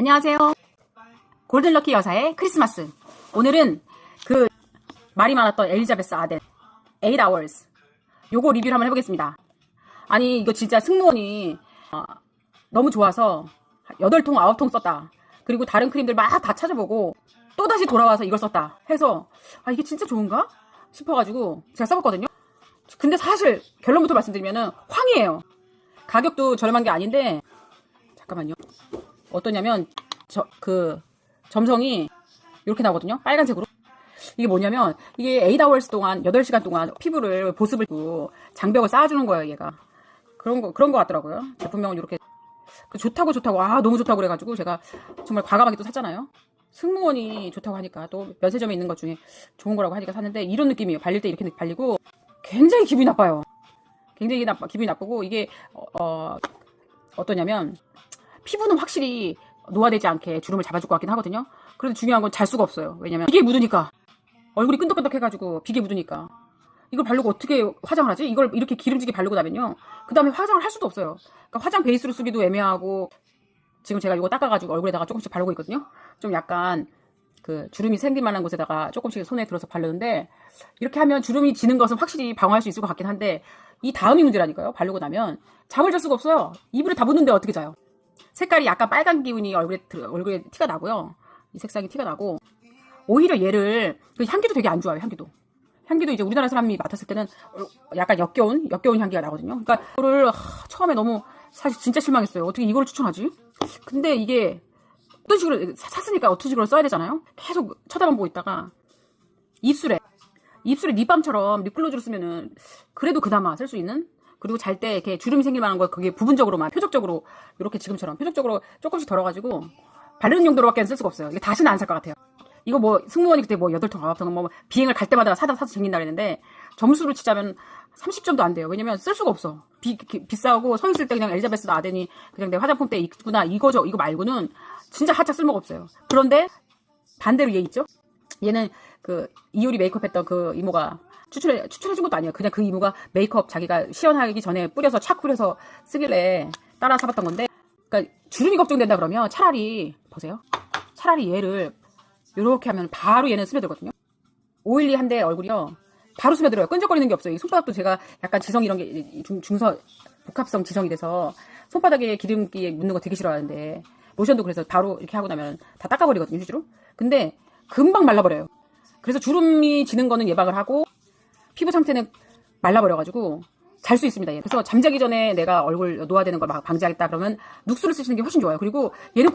안녕하세요. 골든럭키 여사의 크리스마스. 오늘은 그 말이 많았던 엘리자베스 아덴 8 hours. 요거 리뷰를 한번 해보겠습니다. 아니 이거 진짜 승무원이 어, 너무 좋아서 8통 9통 썼다. 그리고 다른 크림들 막 다 찾아보고 또다시 돌아와서 이걸 썼다. 해서 아 이게 진짜 좋은가? 싶어가지고 제가 써봤거든요. 근데 사실 결론부터 말씀드리면은 황이에요. 가격도 저렴한 게 아닌데 잠깐만요. 어떠냐면 저 그 점성이 이렇게 나오거든요. 빨간색으로. 이게 뭐냐면 이게 8hours 동안 8시간 동안 피부를 보습을 고 장벽을 쌓아주는 거예요, 얘가. 그런 거 그런 거 같더라고요. 제품명은 이렇게 그 좋다고 좋다고 아 너무 좋다고 그래가지고 제가 정말 과감하게 또 샀잖아요. 승무원이 좋다고 하니까 또 면세점에 있는 것 중에 좋은 거라고 하니까 샀는데 이런 느낌이에요. 발릴 때 이렇게 발리고 굉장히 기분이 나빠요. 굉장히 나빠, 기분이 나쁘고 이게 어, 어 어떠냐면 피부는 확실히 노화되지 않게 주름을 잡아줄 것 같긴 하거든요. 그래도 중요한 건 잘 수가 없어요. 왜냐면 비계 묻으니까 얼굴이 끈덕끈덕해가지고 비계 묻으니까 이걸 바르고 어떻게 화장을 하지? 이걸 이렇게 기름지게 바르고 나면요. 그 다음에 화장을 할 수도 없어요. 그러니까 화장 베이스로 쓰기도 애매하고 지금 제가 이거 닦아가지고 얼굴에다가 조금씩 바르고 있거든요. 좀 약간 그 주름이 생길 만한 곳에다가 조금씩 손에 들어서 바르는데 이렇게 하면 주름이 지는 것은 확실히 방어할 수 있을 것 같긴 한데 이 다음이 문제라니까요. 바르고 나면 잠을 잘 수가 없어요. 이불에 다 묻는데 어떻게 자요? 색깔이 약간 빨간 기운이 얼굴에 얼굴에 티가 나고요. 이 색상이 티가 나고 오히려 얘를 그 향기도 되게 안 좋아요. 향기도. 향기도 이제 우리나라 사람이 맡았을 때는 약간 역겨운 역겨운 향기가 나거든요. 그러니까 이거를 하, 처음에 너무 사실 진짜 실망했어요. 어떻게 이걸 추천하지? 근데 이게 어떤 식으로 사- 샀으니까 어떤 식으로 써야 되잖아요. 계속 쳐다만 보고 있다가 입술에 입술에 립밤처럼 립글로즈를 쓰면은 그래도 그나마 쓸 수 있는 그리고 잘 때 이렇게 주름이 생길 만한 거 그게 부분적으로만 표적적으로 이렇게 지금처럼 표적적으로 조금씩 덜어가지고 바르는 용도로밖에 쓸 수가 없어요. 이게 다시는 안 살 것 같아요. 이거 뭐 승무원이 그때 뭐 8통, 9통 뭐 비행을 갈 때마다 사다 사서 쟁긴다 그랬는데 점수를 치자면 30점도 안 돼요. 왜냐면 쓸 수가 없어. 비, 기- 비싸고 서 있을 때 그냥 엘리자베스 아덴이 그냥 내 화장품 때 있구나 이거죠. 이거 말고는 진짜 하차 쓸모가 없어요. 그런데 반대로 얘 있죠? 얘는 그 이효리 메이크업 했던 그 이모가 추천해 추천해준 것도 아니에요. 그냥 그 이모가 메이크업 자기가 시연하기 전에 뿌려서 착 뿌려서 쓰길래 따라 사봤던 건데, 그러니까 주름이 걱정된다 그러면 차라리 보세요. 차라리 얘를 이렇게 하면 바로 얘는 스며들거든요. 오일리 한데 얼굴이요. 바로 스며들어요. 끈적거리는 게 없어요. 이 손바닥도 제가 약간 지성 이런 게 중, 중서 복합성 지성이 돼서 손바닥에 기름기 묻는 거 되게 싫어하는데 로션도 그래서 바로 이렇게 하고 나면 다 닦아버리거든요 휴지로. 근데 금방 말라버려요. 그래서 주름이 지는 거는 예방을 하고 피부 상태는 말라버려가지고 잘 수 있습니다. 얘. 그래서 잠자기 전에 내가 얼굴 노화되는 걸막 방지하겠다 그러면 눅수를 쓰시는 게 훨씬 좋아요. 그리고 얘는